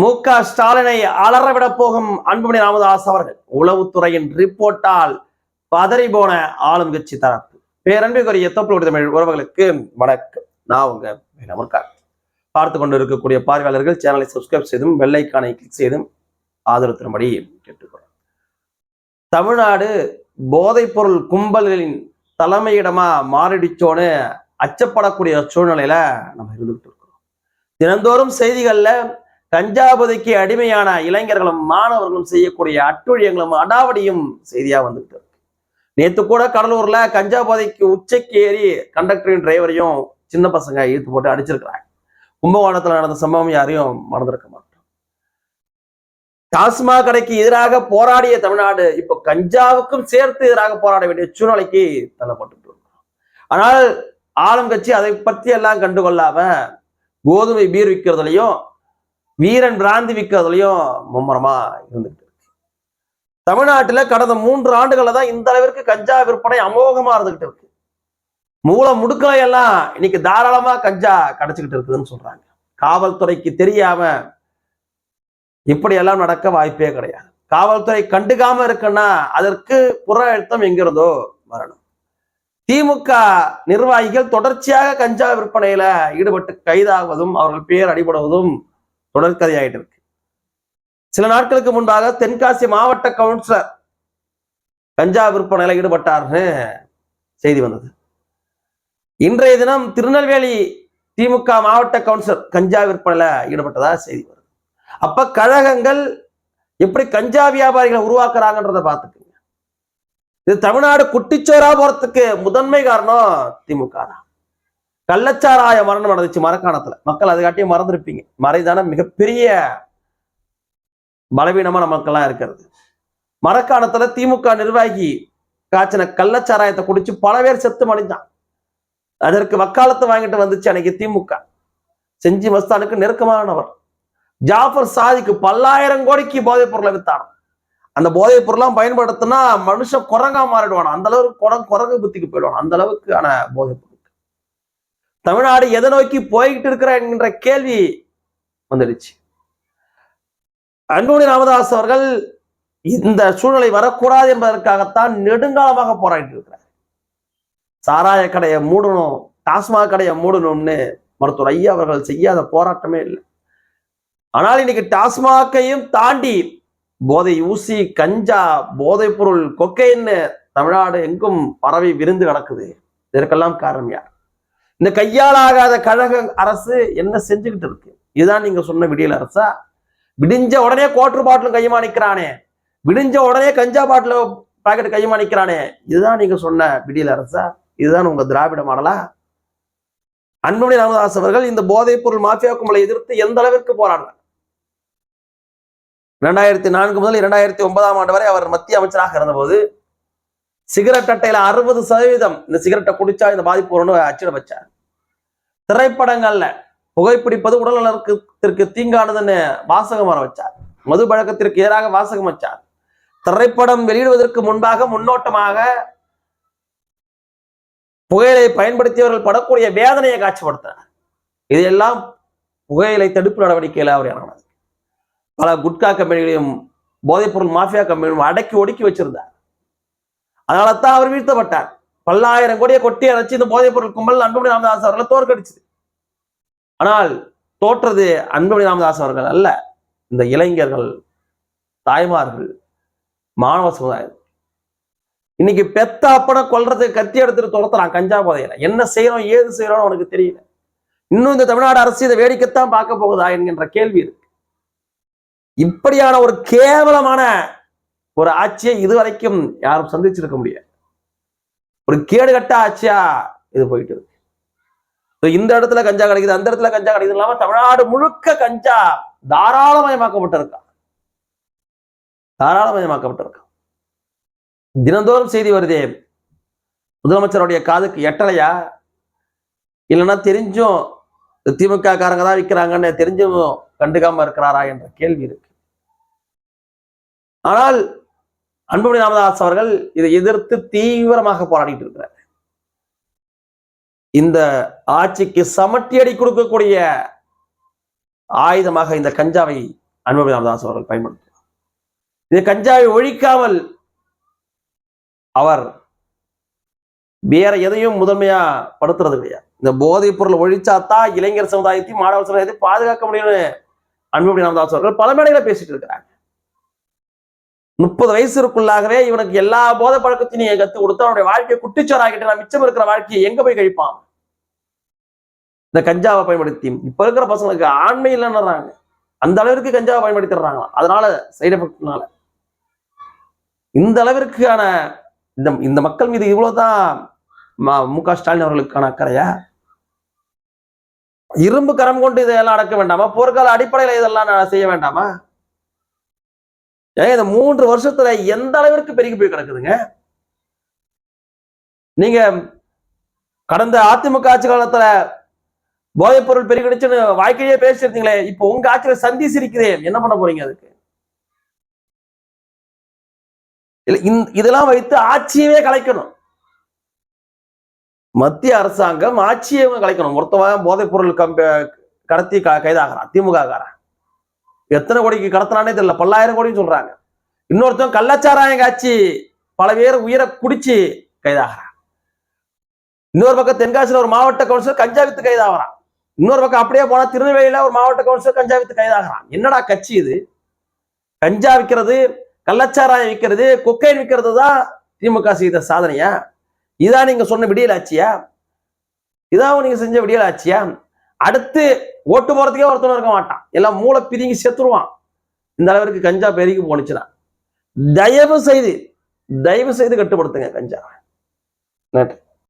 மு க ஸ்டாலினை அலறவிட போகும் அன்புமணி ராமதாஸ் அவர்கள். உளவுத்துறையின் ரிப்போர்ட்டால் பதறி போன ஆளும் கட்சி தரப்பு. பேரன்பிற்குரிய தொப்புள் தமிழ் உறவுகளுக்கு வணக்கம். நான் உங்க நமர்கார் பார்த்து கொண்டு இருக்கக்கூடிய பார்வையாளர்கள் சேனலை சப்ஸ்கிரைப் செய்தும் வெள்ளைக்கானை கிளிக் செய்தும் ஆதரவு தரும்படி கேட்டுக்கிறோம் தமிழ்நாடு போதைப்பொருள் கும்பல்களின் தலைமையிடமா மாறிடுச்சோன்னு அச்சப்படக்கூடிய சூழ்நிலையில நம்ம இருந்துகிட்டு இருக்கிறோம். தினந்தோறும் செய்திகள்ல கஞ்சாபதிக்கு அடிமையான இளைஞர்களும் மாணவர்களும் செய்யக்கூடிய அட்டுழியங்களும் அடாவடியும் செய்தியா வந்துட்டு இருக்கு. நேத்து கூட கடலூர்ல கஞ்சாபதிக்கு உச்சைக்கு ஏறி கண்டக்டரின் டிரைவரையும் சின்ன பசங்க இழுத்து போட்டு அடிச்சிருக்கிறாங்க. கும்பகோணத்துல நடந்த சம்பவம் யாரையும் மறந்திருக்க மாட்டோம். டாஸ்மாக் கடைக்கு எதிராக போராடிய தமிழ்நாடு இப்போ கஞ்சாவுக்கும் சேர்த்து எதிராக போராட வேண்டிய சூழ்நிலைக்கு தள்ளப்பட்டு இருக்கோம் ஆனால் ஆளும் கட்சி அதை பத்தி எல்லாம் கண்டுகொள்ளாம கோதுமை பீர் விற்கிறதுலையும் வீரன் பிராந்தி விற்கிறதுலையும் மும்முரமா இருந்துகிட்டு இருக்கு. தமிழ்நாட்டுல கடந்த மூன்று ஆண்டுகள்ல தான் இந்த அளவிற்கு கஞ்சா விற்பனை அமோகமா இருந்துகிட்டு இருக்கு. மூல முடுக்கலை எல்லாம் இன்னைக்கு தாராளமா கஞ்சா கிடைச்சிக்கிட்டு இருக்குதுன்னு சொல்றாங்க. காவல்துறைக்கு தெரியாம இப்படி எல்லாம் நடக்க வாய்ப்பே கிடையாது. காவல்துறை கண்டுக்காம இருக்குன்னா அதற்கு புற அழுத்தம் எங்கிருந்தோ வரணும். திமுக நிர்வாகிகள் தொடர்ச்சியாக கஞ்சா விற்பனையில ஈடுபட்டு கைதாகுவதும் அவர்கள் பேர் அடிபடுவதும் தொடர்கதையாயிட்டு இருக்கு. சில நாட்களுக்கு முன்பாக தென்காசி மாவட்ட கவுன்சிலர் கஞ்சா விற்பனையில ஈடுபட்டார்னு செய்தி வந்தது. இன்றைய தினம் திருநெல்வேலி திமுக மாவட்ட கவுன்சிலர் கஞ்சா விற்பனையில ஈடுபட்டதா செய்தி வருது. அப்ப கழகங்கள் எப்படி கஞ்சா வியாபாரிகளை உருவாக்குறாங்கன்றத பார்த்துக்கோங்க. இது தமிழ்நாடு குட்டிச்சோரா போறதுக்கு முதன்மை காரணம் திமுக தான். கள்ளச்சாராய மரணம் நடந்துச்சு மரக்காணத்துல. மக்கள் அதுக்காட்டியும் மறந்துருப்பீங்க. மறைதான மிகப்பெரிய பலவீனமான மக்கள்லாம் இருக்கிறது. மரக்காணத்துல திமுக நிர்வாகி காய்ச்சின கள்ளச்சாராயத்தை குடிச்சு பல பேர் செத்து மடிஞ்சான். அதற்கு வக்காலத்தை வாங்கிட்டு வந்துச்சு அன்னைக்கு திமுக. செஞ்சி மஸ்தானுக்கு நெருக்கமானவர். ஜாஃபர் சாதிக்கு பல்லாயிரம் கோடிக்கு போதைப் பொருளை வித்தானோ அந்த போதைப் பொருளாம் பயன்படுத்தினா மனுஷன் குரங்கா மாறிடுவான் அந்த அளவுக்கு குரங்கு குரங்கு புத்திக்கு போயிடுவான் அந்த அளவுக்கு ஆன போதைப் பொருள். தமிழ்நாடு எதை நோக்கி போய்கிட்டு இருக்கிற என்கின்ற கேள்வி வந்துடுச்சு. அன்புமணி ராமதாஸ் அவர்கள் இந்த சூழ்நிலை வரக்கூடாது என்பதற்காகத்தான் நெடுங்காலமாக போராடிட்டு இருக்கிறார் சாராய கடையை மூடணும் டாஸ்மாக் கடையை மூடணும்னு மருத்துவர் ஐயா அவர்கள் செய்யாத போராட்டமே இல்லை. ஆனால் இன்னைக்கு டாஸ்மாக்கையும் தாண்டி போதை ஊசி கஞ்சா போதைப் பொருள் கொக்கைன்னு தமிழ்நாடு எங்கும் பரவி விருந்து கிடக்குது. இதற்கெல்லாம் காரணம் யார்? இந்த கையாளாகாத கழக அரசு என்ன செஞ்சுக்கிட்டு இருக்கு? இதுதான் நீங்க சொன்ன விடியல் அரசா? விடிஞ்ச உடனே குவாட்டர் பாட்டிலும் கையமா விடிஞ்ச உடனே கஞ்சா பாட்டில் பாக்கெட் கையமாணிக்கிறானே இதுதான் நீங்க சொன்ன விடியல் அரசா? இதுதான் உங்க திராவிட மாடலா? அன்புமணி ராமதாஸ் அவர்கள் இந்த போதைப் பொருள் மாஃபியா கும்பலை எதிர்த்து எந்த அளவிற்கு போராடுறாங்க இரண்டாயிரத்தி நான்கு முதல் இரண்டாயிரத்தி ஒன்பதாம் ஆண்டு வரை அவர் மத்திய அமைச்சராக இருந்தபோது சிகரெட் அட்டையில அறுபது சதவீதம் இந்த சிகரெட்டை குடிச்சா இந்த பாதிப்பு வரும்னு அச்சிட வச்சார். திரைப்படங்கள்ல புகைப்பிடிப்பது உடல் நலத்திற்கு தீங்கானதுன்னு வாசகம் வர வச்சார். மது பழக்கத்திற்கு எதிராக வாசகம் வச்சார். திரைப்படம் வெளியிடுவதற்கு முன்பாக முன்னோட்டமாக புகையிலை பயன்படுத்தியவர்கள் படக்கூடிய வேதனையை காட்சிப்படுத்தினார் இதையெல்லாம் புகையிலை தடுப்பு நடவடிக்கையில் அவர் இறங்கினார். பல குட்கா கம்பெனிகளையும் போதைப்பொருள் மாஃபியா கம்பெனியும் அடக்கி ஒடுக்கி வச்சிருந்தார். அதனால தான் அவர் வீழ்த்தப்பட்டார். பல்லாயிரம் கோடியை கொட்டி அரைச்சு இந்த போதைப் பொருள் கும்பல் அன்புமணி ராமதாஸ் அவர்களை தோற்கடிச்சது. ஆனால் தோற்றது அன்புமணி ராமதாஸ் அவர்கள் அல்ல. இந்த இளைஞர்கள் தாய்மார்கள் மாணவ சமுதாயம் இன்னைக்கு பெத்த அப்பனை கொல்றதுக்கு கத்தி எடுத்துட்டு துரத்துறான் கஞ்சா போதையில. என்ன செய்யறோம் ஏது செய்யறோம் அவனுக்கு தெரியல. இன்னும் இந்த தமிழ்நாடு அரசு இதை வேடிக்கைத்தான் பார்க்க போகுதா என்கின்ற கேள்வி இருக்கு. இப்படியான ஒரு கேவலமான ஒரு ஆட்சியை இதுவரைக்கும் யாரும் சந்திச்சிருக்க முடியாது ஒரு கேடுகட்ட ஆட்சியா இது போயிட்டு இருக்கு. இந்த இடத்துல கஞ்சா கிடைக்குது அந்த இடத்துல கஞ்சா கிடைக்குது இல்லாம தமிழ்நாடு முழுக்க கஞ்சா தாராளமயமாக்கப்பட்டிருக்கா. தாராளமயமாக்கப்பட்டிருக்கா. தினந்தோறும் செய்தி வருதே முதலமைச்சருடைய காதுக்கு எட்டலையா? இல்லைன்னா தெரிஞ்சும் திமுக காரங்க தான் விற்கிறாங்கன்னு தெரிஞ்சும் கண்டுக்காம இருக்கிறாரா என்ற கேள்வி இருக்கு. ஆனால் அன்புமணி ராமதாஸ் அவர்கள் இதை எதிர்த்து தீவிரமாக போராடிட்டு இருக்கிறார். இந்த ஆட்சிக்கு சமட்டியடி கொடுக்கக்கூடிய ஆயுதமாக இந்த கஞ்சாவை அன்புமணி ராமதாஸ் அவர்கள் பயன்படுத்துவார் இது கஞ்சாவை ஒழிக்காமல் அவர் வேற எதையும் முதன்மையா படுத்துறது கிடையாது. இந்த போதைப் பொருள் ஒழிச்சாதான் இளைஞர் சமுதாயத்தையும் மாணவர் சமுதாயத்தையும் பாதுகாக்க முடியும்னு அன்புமணி ராமதாஸ் அவர்கள் பல மேடைகளை பேசிட்டு இருக்கிறாங்க முப்பது வயசுக்குள்ளாகவே இவனுக்கு எல்லா போதை பழக்கத்தையும் நீ கத்து கொடுத்து அவனுடைய வாழ்க்கையை குட்டிச்சோராகிட்டு நான் மிச்சம் இருக்கிற வாழ்க்கையை எங்க போய் கழிப்பான்? இந்த கஞ்சாவை பயன்படுத்தி. இப்ப இருக்கிற பசங்களுக்கு ஆண்மை இல்லைன்னுறாங்க. அந்த அளவிற்கு கஞ்சாவை பயன்படுத்திடுறாங்க அதனால சைடு எஃபெக்ட்னால இந்த அளவிற்கான இந்த இந்த மக்கள் மீது இவ்வளவுதான் மு க ஸ்டாலின் அவர்களுக்கான அக்கறையா? இரும்பு கரம் கொண்டு இதையெல்லாம் அடக்க வேண்டாமா? போர்க்கால அடிப்படையில இதெல்லாம் நான் செய்ய வேண்டாமா? ஏன் இந்த மூன்று வருஷத்துல எந்த அளவிற்கு பெருகி போய் கிடக்குதுங்க? நீங்க கடந்த அதிமுக ஆட்சி காலத்துல போதைப் பொருள் பெருகிடுச்சுன்னு வாழ்க்கையே பேசிருந்தீங்களே இப்போ உங்க ஆட்சியில சந்தி சிரிக்குதே என்ன பண்ண போறீங்க அதுக்கு? இல்ல இதெல்லாம் வைத்து ஆட்சியவே கலைக்கணும். மத்திய அரசாங்கம் ஆட்சியை கலைக்கணும். ஒருத்தவன் போதைப் பொருள் கம்ப கடத்தி க- கைதாகிறான் திமுக காரன் எத்தனை கோடிக்கு கடத்தினானே தெரியல. பல்லாயிரம் கோடின்னு சொல்றாங்க. இன்னொருத்தன் கள்ளச்சாராயம் காய்ச்சி பல பேர் உயிரை குடிச்சு கைதாகிறான். இன்னொரு பக்கம் தென்காசியில ஒரு மாவட்ட கவுன்சிலர் கஞ்சா வித்து கைதாகிறான். இன்னொரு பக்கம் அப்படியே போனா திருநெல்வேலியில ஒரு மாவட்ட கவுன்சிலர் கஞ்சா வித்து கைதாகிறான். என்னடா கட்சி இது? கஞ்சா விற்கிறது கள்ளச்சாராயம் விற்கிறது கொக்கைன் விற்கிறது தான் திமுக செய்த சாதனையா? இதான் நீங்க சொன்ன விடியல் ஆட்சியா? இதான் நீங்க செஞ்ச விடியல் அடுத்து ஓட்டு போறதுக்கே ஒருத்தனும் இருக்க மாட்டான். எல்லாம் மூளை பிரிங்கி செத்துருவான். இந்த அளவிற்கு கஞ்சா பெருகி போனுச்சுன்னா தயவு செய்து தயவு செய்து கட்டுப்படுத்துங்க கஞ்சா. நன்றி.